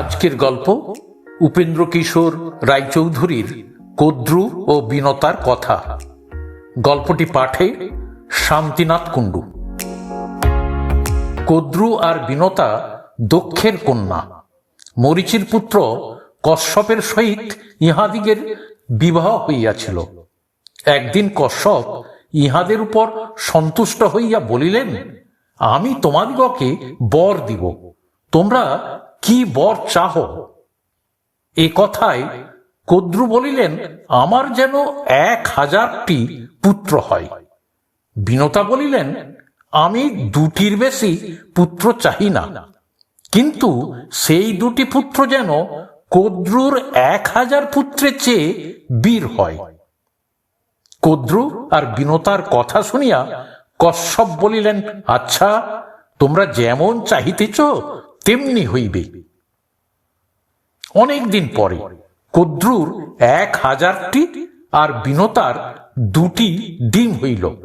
আজকের গল্প উপেন্দ্র কিশোর রায়চৌধুরীর কদ্রু ও বিনতার কথা। গল্পটি পাঠে শান্তিনাথ কুণ্ডু। কদ্রু আর বিনতা দক্ষের কন্যা। মরিচির পুত্র কশ্যপের সহিত ইহাদিগের বিবাহ হইয়াছিল। একদিন কশ্যপ ইহাদের উপর সন্তুষ্ট হইয়া বলিলেন, আমি তোমাদিগকে বর দিব। তোমরা কি বর চাহ? এ কথায় কদ্রু বলিলেন, আমার যেন এক হাজারটি পুত্র হয়। বিনতা বলিলেন, আমি দুটির বেশি পুত্র চাহি না। কিন্তু সেই দুটি পুত্র যেন কদ্রুর এক হাজার পুত্রের চেয়ে বীর হয়। কদ্রু আর বিনতার কথা শুনিয়া কশ্যপ বলিলেন আচ্ছা তোমরা যেমন চাহিতেছ তেমনি হইবে। অনেকদিন পরে কদ্রুর এক হাজারটি আর বিনতার দুটি ডিম হইল।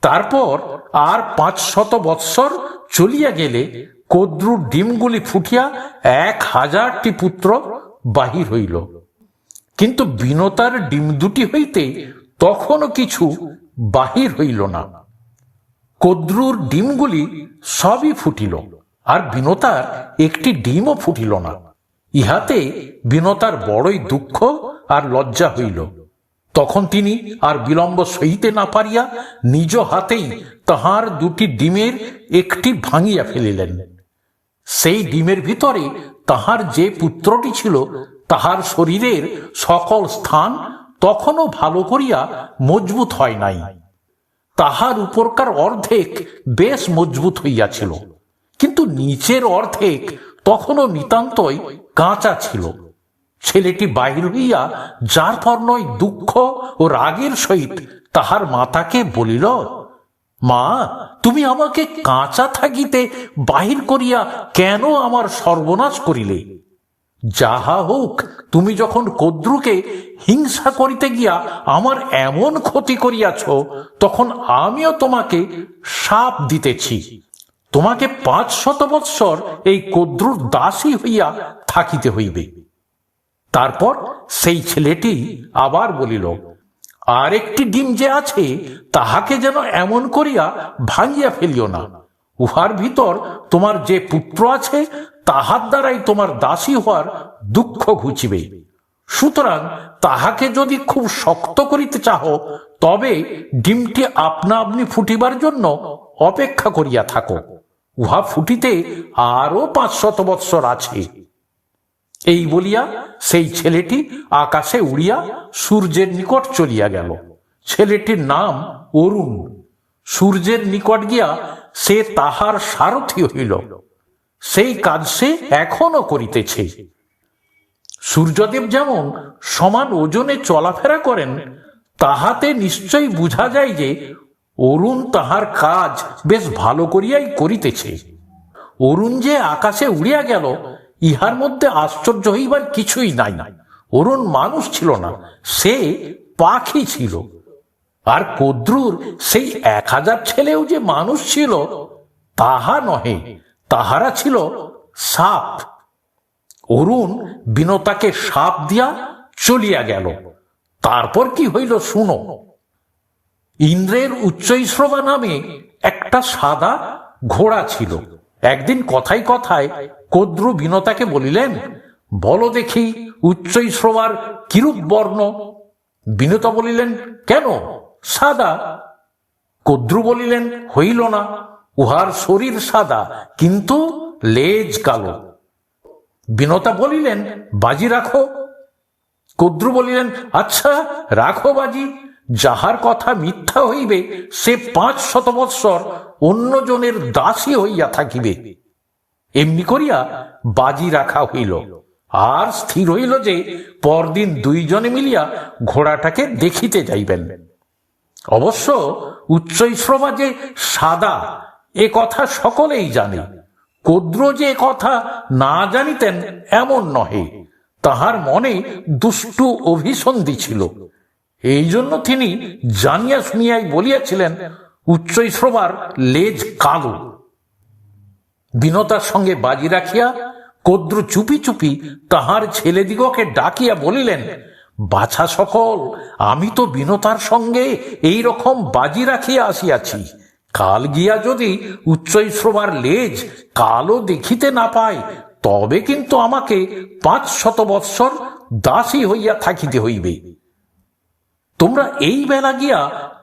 তারপর আর পাঁচ শত বৎসর চলিয়া গেলে কদ্রুর ডিমগুলি ফুটিয়া এক হাজারটি পুত্র বাহির হইল। কিন্তু বিনতার ডিম দুটি হইতে তখনও কিছু বাহির হইল না। কদ্রুর ডিমগুলি সবই ফুটিল। আর বিনতার একটি ডিমও ফুটিল না। ইহাতে বিনতার বড়ই দুঃখ আর লজ্জা হইল। তখন তিনি আর বিলম্ব সহিতে না পারিয়া নিজ হাতেই তাহার দুটি ডিমের একটি ভাঙিয়া ফেলিলেন। সেই ডিমের ভিতরে তাহার যে পুত্রটি ছিল, তাহার শরীরের সকল স্থান তখনও ভালো করিয়া মজবুত হয় নাই। তাহার উপরকার অর্ধেক বেশ মজবুত হইয়াছিল। নিচের অর্ধেক তখনও নিতান্তই কাঁচা ছিল। ছেলেটি বাহির হইয়া যার পর নয় দুঃখ ও রাগের সহিত তাহার মাতাকে বলিল, মা, তুমি আমাকে কাঁচা থাকিতে বাহির করিয়া কেন আমার সর্বনাশ করিলে? যাহা হোক, তুমি যখন কদ্রুকে হিংসা করিতে গিয়া আমার এমন ক্ষতি করিয়াছ, তখন আমিও তোমাকে সাপ দিতেছি। তোমাকে পাঁচ শত বৎসর এই কদ্রুর দাসী হইয়া থাকিতে হইবে। তারপর সেই ছেলেটি আবার বলিল আর একটি ডিম যে আছে, তাহাকে যেন এমন করিয়া ভাঙিয়া ফেলিও না। উহার ভিতর তোমার যে পুত্র আছে, তাহার দ্বারাই তোমার দাসী হওয়ার দুঃখ ঘুচিবে। সুতরাং তাহাকে যদি খুব শক্ত করিতে চাহ, তবে ডিমটি আপনা আপনি ফুটিবার জন্য অপেক্ষা করিয়া থাকো। উহা ফুটিতে আরও পাঁচ শত বৎসর আছে। এই বলিয়া সেই ছেলেটি আকাশে উড়িয়া সূর্যের নিকট চলিয়া গেল। ছেলেটির নাম অরুণ। সূর্যের নিকট গিয়া সে তাহার সারথি হইল। সেই কাজ সে এখনও করিতেছে। সূর্যদেব যেমন সমান ওজনে চলাফেরা করেন, তাহাতে নিশ্চয়ই বুঝা যায় যে অরুণ তাহার কাজ বেশ ভালো করিয়াই করিতেছে। অরুণ যে আকাশে উড়িয়া গেল, ইহার মধ্যে আশ্চর্য হইবার কিছুই নাই। অরুণ মানুষ ছিল না, সে পাখি ছিল। আর কদ্রুর সেই এক হাজার ছেলেও যে মানুষ ছিল, তাহা নহে, তাহারা ছিল সাপ। অরুণ বিনতাকে সাপ দিয়া চলিয়া গেল। তারপর কি হইল শুনো। ইন্দ্রের উচ্চৈশ্রবা নামে একটা সাদা ঘোড়া ছিল। একদিন কথাই কথায় কদ্রু বিনতাকে বলিলেন, বলো দেখি উচ্চৈশ্রবার কিরূপ বর্ণ? বিনতা বলিলেন, কেন? সাদা। কদ্রু বলিলেন, হইল না, উহার শরীর সাদা, কিন্তু লেজ কালো। বিনতা বলিলেন, বাজি রাখো। কদ্রু বলিলেন আচ্ছা রাখো বাজি। যাহার কথা মিথ্যা হইবে, সে পাঁচ শত বৎসর অন্যজনের দাসী হইয়া থাকিবে। এমনি করিয়া বাজি রাখা হইল। আর স্থির হইল যে, পরদিন দুইজনে মিলিয়া ঘোড়াটাকে দেখিতে যাইবেন। অবশ্য উচ্চৈশ্রবা যে সাদা, এ কথা সকলেই জানে। কদ্র যে কথা না জানিতেন, এমন নহে। তাহার মনে দুষ্টু অভিসন্ধি ছিল। এই জন্য তিনি জানিয়া শুনিয়াই বলিয়াছিলেন উচ্চৈশ্রবার লেজ কালো। বিনতার সঙ্গে বাজি রাখিয়া কদ্রু চুপি চুপি তাহার ছেলেদিগকে ডাকিয়া বলিলেন, বাছা সকল, আমি তো বিনতার সঙ্গে এই রকম বাজি রাখিয়া আসিয়াছি। কাল গিয়া যদি উচ্চৈশ্রবার লেজ কালও দেখিতে না পাই তবে কিন্তু আমাকে পাঁচ শত বৎসর দাসী হইয়া থাকিতে হইবে। তোমরা এই বেলা গিয়া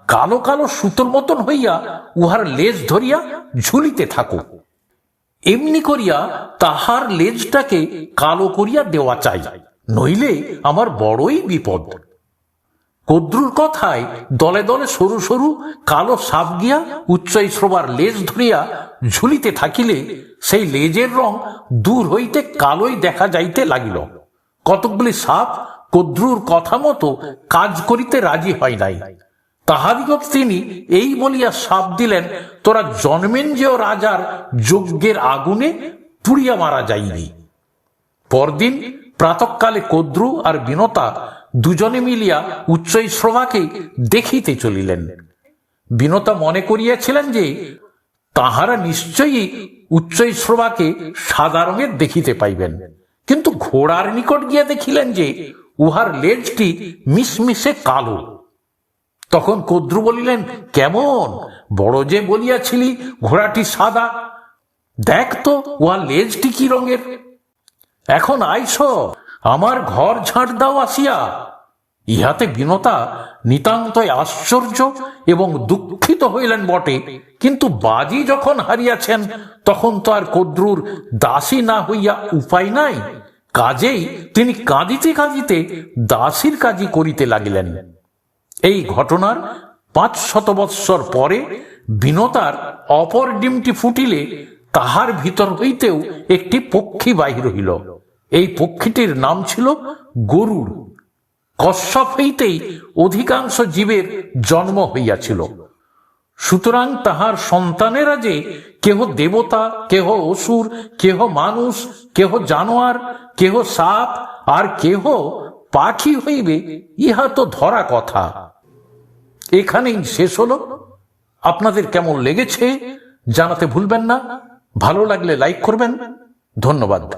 কালো কালো সুতোর মতন হইয়া উহার লেজ ধরিয়া ঝুলিতে থাকো। এমনি করিয়া তাহার লেজটাকে কালো করিয়া দেওয়া চাই, নইলে আমার বড়ই বিপদ। কদ্রুর কথায় দলে দলে সরু সরু কালো সাপ গিয়া উচ্চই শ্রবার লেজ ধরিয়া ঝুলিতে থাকিলে সেই লেজের রং দূর হইতে কালোই দেখা যাইতে লাগিল। কতকগুলি সাপ কদ্রুর কথা মতো কাজ করিতে রাজি হয় নাই। তাহাদিগক তিনি এই বলিয়া সাপ দিলেন, তোরা জন্মেন যেও রাজার যজ্ঞের আগুনে পুড়িয়া মারা যাইবি পরদিন প্রাতকালে কদ্রু আর বিনতা দুজনে মিলিয়া উচ্চৈশ্রবাকে দেখিতে চলিলেন। বিনতা মনে করিয়াছিলেন যে, তাহারা নিশ্চয়ই উচ্চৈশ্রবাকে সাদা রঙের দেখিতে পাইবেন। কিন্তু ঘোড়ার নিকট গিয়া দেখিলেন যে উহার লেজটি মিশমিশে কালো। তখন কদ্রু বলিলেন, কেমন? বড় যে বলিয়াছিলি, ঘোড়াটি সাদা। দেখ তো, উহার লেজটি কি রঙের? এখন আইস, আমার ঘর ঝাঁট দাও আসিয়া। ইহাতে বিনতা নিতান্তই আশ্চর্য এবং দুঃখিত হইলেন বটে। কিন্তু বাজি যখন হারিয়াছেন, তখন তো আর কদ্রুর দাসী না হইয়া উপায় নাই। কাজেই তিনি কাঁদিতে কাঁদিতে দাসীর কাজই করিতে লাগিলেন। এই ঘটনার পাঁচ শত বৎসর পরে বিনতার অপর ডিমটি ফুটিলে তাহার ভিতর হইতেও একটি পক্ষী বাহির হইল। এই পক্ষীটির নাম ছিল গরুড়। কশ্যপ হইতেই অধিকাংশ জীবের জন্ম হইয়াছিল। সুতরাং তাহার সন্তানেরা যে কেহ দেবতা, কেহ অসুর, কেহ মানুষ, কেহ জানোয়ার কেহ সাপ আর কেহ পাখি হইবে, ইহা তো ধরা কথা। এখানেই শেষ হলো। আপনাদের কেমন লেগেছে জানাতে ভুলবেন না। ভালো লাগলে লাইক করবেন। ধন্যবাদ।